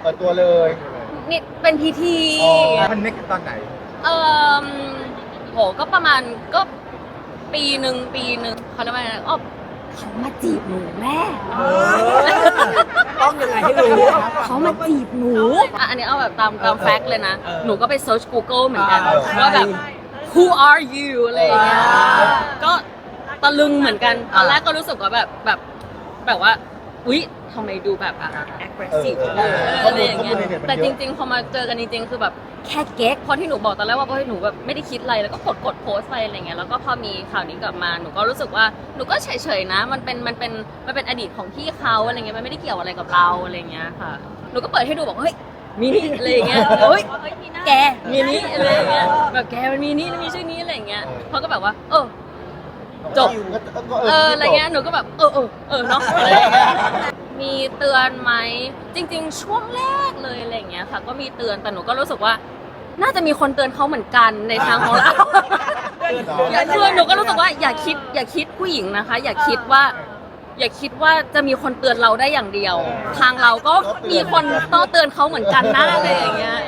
เปิดตัวเลยนี่เป็นพิธี อ๋อมันนึกตอนไหน เออโหก็ประมาณก็ปีหนึ่งปีหนึ่งเขาเรียกว่าไงนะอ๋อเขามาจีบหนูแม่ ต้องยังไงให้รู้ เขามาจีบหนูอะอันนี้เอาแบบตามตามแฟกต์เลยนะเออหนูก็ไปเซิร์ช Google เหมือนกันเออใช่ว่าแบบ who are you อะไรอย่างเงี้ยอ่า ก็ตะลึงเหมือนกัน ตอนแรกก็รู้สึกว่าแบบแบบแบบว่าอุ๊ย ทำไมดูแบบ aggressive เออเอออะไรอย่างเงี้ยข้อมูลในเน็ตมันเยอะ แต่จริง ๆ พอมาเจอกันจริงๆ คือแบบแค่เก๊กเพราะที่หนูบอกตอนแรกว่าเพราะหนูแบบไม่ได้คิดอะไรแล้วก็กดกดโพสต์ไปอะไรเงี้ยแล้วก็พอมีข่าวนี้กลับมาหนูก็รู้สึกว่าหนูก็เฉยๆนะ มันเป็นมันเป็นมันเป็นอดีตของพี่เขาอะไรเงี้ยมันไม่ได้เกี่ยวอะไรกับเราอะไรเงี้ยค่ะ หนูก็เปิดให้ดูบอกเฮ้ยมีนี่อะไรอย่างเงี้ยเฮ้ยแกมีนี่อะไรอย่างเงี้ยแบบแกมันมีนี่มีชื่อนี้อะไรอย่างเงี้ยเขาก็แบบว่า เออ จบ ก็ก็เอออะไรเงี้ยหนูก็แบบเออเออเออเนาะอะไรอย่างเงี้ย มีเตือนไหมจริง ๆ ช่วงแรกเลยอะไรอย่างเงี้ยค่ะ ก็มีเตือนแต่หนูก็รู้สึกว่า น่าจะมีคนเตือนเขาเหมือนกันในทางของเราอย่าคือหนูก็รู้สึกว่าอย่าคิดอย่าคิดผู้หญิงนะคะ อย่าคิดว่า อย่าคิดว่าจะมีคนเตือนเราได้อย่างเดียว ทางเราก็มีคนต้องเตือนเขาเหมือนกันนะอะไรอย่างเงี้ยเอ